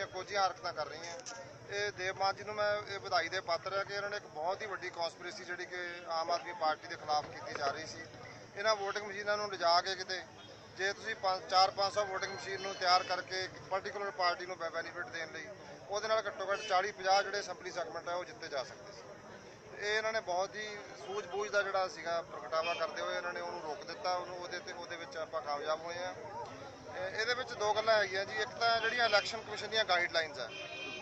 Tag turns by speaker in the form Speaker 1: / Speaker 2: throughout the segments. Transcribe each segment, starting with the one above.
Speaker 1: ਦੀਆਂ ਕੋਝੀਆਂ ਹਰਕਤਾਂ ਕਰ ਰਹੀਆਂ। ਇਹ ਦੇਵਮਾਨ ਜੀ ਨੂੰ ਮੈਂ ਇਹ ਵਧਾਈ ਦੇ ਪਾਤਰ ਹੈ ਕਿ ਇਹਨਾਂ ਨੇ ਇੱਕ ਬਹੁਤ ਹੀ ਵੱਡੀ ਕਨਸਪੀਰੇਸੀ ਜਿਹੜੀ ਕਿ ਆਮ ਆਦਮੀ ਪਾਰਟੀ ਦੇ ਖਿਲਾਫ ਕੀਤੀ ਜਾ ਰਹੀ ਸੀ। ਇਹਨਾਂ VOTING ਮਸ਼ੀਨਾਂ ਨੂੰ ਲਿਜਾ ਕੇ ਕਿਤੇ ਜੇ ਤੁਸੀਂ 4-500 VOTING ਮਸ਼ੀਨ ਨੂੰ ਤਿਆਰ ਕਰਕੇ ਇੱਕ ਪਰਟੀਕੂਲਰ ਪਾਰਟੀ ਨੂੰ ਬੈਨੀਫਿਟ ਦੇਣ ਲਈ, ਉਹਦੇ ਨਾਲ ਘੱਟੋ ਘੱਟ 40-50 ਜਿਹੜੇ ਅਸੈਂਬਲੀ ਸੈਗਮੈਂਟ ਹੈ ਉਹ ਜਿੱਤੇ ਜਾ ਸਕਦੇ ਸੀ। ਇਹ ਇਹਨਾਂ ਨੇ ਬਹੁਤ ਹੀ ਸੂਝ-ਬੂਝ ਦਾ ਜਿਹੜਾ ਸੀਗਾ ਪ੍ਰਗਟਾਵਾ ਕਰਦੇ ਹੋਏ ਇਹਨਾਂ ਨੇ ਉਹਨੂੰ ਰੋਕ ਦਿੱਤਾ, ਉਹਨੂੰ ਉਹਦੇ ਤੇ ਉਹਦੇ ਵਿੱਚ ਆਪਾਂ ਕਾਮਯਾਬ ਹੋਏ ਆ ਇਹਦੇ ਵਿੱਚ ਦੋ ਗੱਲਾਂ ਹੈਗੀਆਂ ਜੀ। ਇੱਕ ਤਾਂ ਜਿਹੜੀਆਂ ਇਲੈਕਸ਼ਨ ਕਮਿਸ਼ਨ ਦੀਆਂ ਗਾਈਡਲਾਈਨਸ ਆ,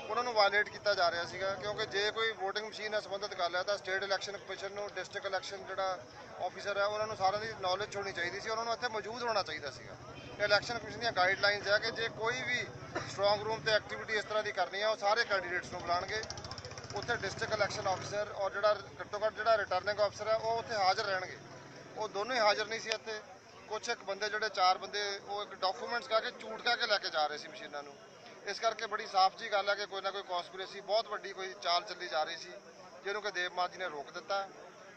Speaker 1: ਉਹਨਾਂ ਨੂੰ ਵਾਇਲੇਟ ਕੀਤਾ ਜਾ ਰਿਹਾ ਸੀਗਾ, ਕਿਉਂਕਿ ਜੇ ਕੋਈ VOTING ਮਸ਼ੀਨ ਨਾਲ ਸੰਬੰਧਿਤ ਗੱਲ ਹੈ, ਤਾਂ ਸਟੇਟ ਇਲੈਕਸ਼ਨ ਕਮਿਸ਼ਨ ਨੂੰ ਡਿਸਟ੍ਰਿਕਟ ਇਲੈਕਸ਼ਨ ਜਿਹੜਾ ਆਫੀਸਰ ਹੈ, ਉਹਨਾਂ ਨੂੰ ਸਾਰਿਆਂ ਦੀ ਨੌਲੇਜ ਹੋਣੀ ਚਾਹੀਦੀ ਸੀ, ਉਹਨਾਂ ਨੂੰ ਇੱਥੇ ਮੌਜੂਦ ਹੋਣਾ ਚਾਹੀਦਾ ਸੀਗਾ। ਇਹ ਇਲੈਕਸ਼ਨ ਕਮਿਸ਼ਨ ਦੀਆਂ ਗਾਈਡਲਾਈਨਸ ਹੈ ਕਿ ਜੇ ਕੋਈ ਵੀ ਸਟਰੋਂਗ ਰੂਮ ਤੇ ਐਕਟੀਵਿਟੀ ਇਸ ਤਰ੍ਹਾਂ ਦੀ ਕਰਨੀ ਹੈ ਉਹ ਸਾਰੇ ਕੈਂਡੀਡੇਟਸ ਨੂੰ ਬੁਲਾਣਗੇ ਉੱਥੇ ਡਿਸਟ੍ਰਿਕਟ ਇਲੈਕਸ਼ਨ ਆਫੀਸਰ ਔਰ ਜਿਹੜਾ ਘੱਟੋ ਘੱਟ ਜਿਹੜਾ ਰਿਟਰਨਿੰਗ ਆਫੀਸਰ ਹੈ ਉਹ ਉੱਥੇ ਹਾਜ਼ਰ ਰਹਿਣਗੇ। ਉਹ ਦੋਨੋਂ ਹੀ ਹਾਜ਼ਰ ਨਹੀਂ ਸੀ ਇੱਥੇ। ਕੁਝ ਇੱਕ ਬੰਦੇ ਜਿਹੜੇ ਚਾਰ ਬੰਦੇ, ਉਹ ਇੱਕ ਡਾਕੂਮੈਂਟਸ ਕਾ ਕੇ ਝੂਠ ਕਹਿ ਕੇ ਲੈ ਕੇ ਜਾ ਰਹੇ ਸੀ ਮਸ਼ੀਨਾਂ ਨੂੰ। ਇਸ ਕਰਕੇ ਬੜੀ ਸਾਫ਼ ਜੀ ਗੱਲ ਹੈ ਕਿ ਕੋਈ ਨਾ ਕੋਈ ਕਨਸਪੀਰੇਸੀ ਬਹੁਤ ਵੱਡੀ ਕੋਈ ਚਾਲ ਚੱਲੀ ਜਾ ਰਹੀ ਸੀ, ਜਿਹਨੂੰ ਕਿ ਦੇਵਮਾਨ ਜੀ ਨੇ ਰੋਕ ਦਿੱਤਾ।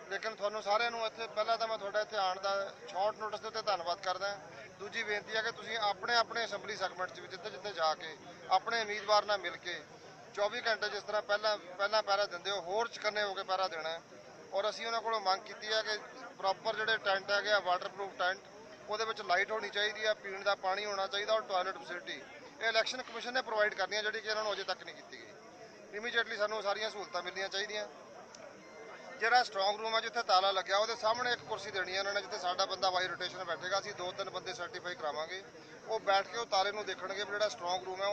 Speaker 1: ਲੇਕਿਨ ਤੁਹਾਨੂੰ ਸਾਰਿਆਂ ਨੂੰ ਇੱਥੇ, ਪਹਿਲਾਂ ਤਾਂ ਮੈਂ ਤੁਹਾਡਾ ਇੱਥੇ ਆਉਣ ਦਾ ਸ਼ਾਰਟ ਨੋਟਿਸ ਦੇ ਉੱਤੇ ਧੰਨਵਾਦ ਕਰਦਾ ਦੂਜੀ ਬੇਨਤੀ ਹੈ ਕਿ ਤੁਸੀਂ ਆਪਣੇ ਆਪਣੇ ਅਸੈਂਬਲੀ ਸੈਗਮੈਂਟ 'ਚ ਵੀ ਜਿੱਥੇ ਜਿੱਥੇ ਜਾ ਕੇ, ਆਪਣੇ ਉਮੀਦਵਾਰ ਨਾਲ ਮਿਲ ਕੇ 24 ਘੰਟੇ ਜਿਸ ਤਰ੍ਹਾਂ ਪਹਿਲਾਂ ਪਹਿਲਾਂ ਪੈਰਾ ਦਿੰਦੇ ਹੋ, ਹੋਰ ਚਕੰਨੇ ਹੋ ਕੇ ਪੈਰਾ ਦੇਣਾ ਔਰ ਅਸੀਂ ਉਹਨਾਂ ਕੋਲੋਂ ਮੰਗ ਕੀਤੀ ਹੈ ਕਿ ਪ੍ਰੋਪਰ ਜਿਹੜੇ ਟੈਂਟ ਹੈਗੇ ਆ ਵਾਟਰਪ੍ਰੂਫ ਟੈਂਟ ਉਹਦੇ ਵਿੱਚ ਲਾਈਟ ਹੋਣੀ ਚਾਹੀਦੀ ਆ, ਪੀਣ ਦਾ ਪਾਣੀ ਹੋਣਾ ਚਾਹੀਦਾ ਔਰ ਟਾਇਲਟ ਫੈਸਿਲਿਟੀ ਇਹ ਇਲੈਕਸ਼ਨ ਕਮਿਸ਼ਨ ਨੇ ਪ੍ਰੋਵਾਈਡ ਕਰਨੀਆਂ ਜਿਹੜੀ ਕਿ ਇਹਨਾਂ ਨੂੰ ਅਜੇ ਤੱਕ ਨਹੀਂ ਕੀਤੀ ਗਈ। ਇਮੀਡੀਏਟਲੀ ਸਾਨੂੰ ਸਾਰੀਆਂ ਸਹੂਲਤਾਂ ਮਿਲਣੀਆਂ ਚਾਹੀਦੀਆਂ। ਜਿਹੜਾ ਸਟਰੋਂਗ ਰੂਮ ਹੈ ਜਿੱਥੇ ਤਾਲਾ ਲੱਗਿਆ, ਉਹਦੇ ਸਾਹਮਣੇ ਇੱਕ ਕੁਰਸੀ ਦੇਣੀ ਹੈ ਇਹਨਾਂ ਨੇ, ਜਿੱਥੇ ਸਾਡਾ ਬੰਦਾ ਵਾਈ ਰੋਟੇਸ਼ਨ ਬੈਠੇਗਾ, ਅਸੀਂ ਦੋ ਤਿੰਨ ਬੰਦੇ ਸਰਟੀਫਾਈ ਕਰਾਵਾਂਗੇ। ਉਹ ਬੈਠ ਕੇ ਉਹ ਤਾਲੇ ਨੂੰ ਦੇਖਣਗੇ ਵੀ ਜਿਹੜਾ ਸਟਰੋਂਗ ਰੂਮ ਹੈ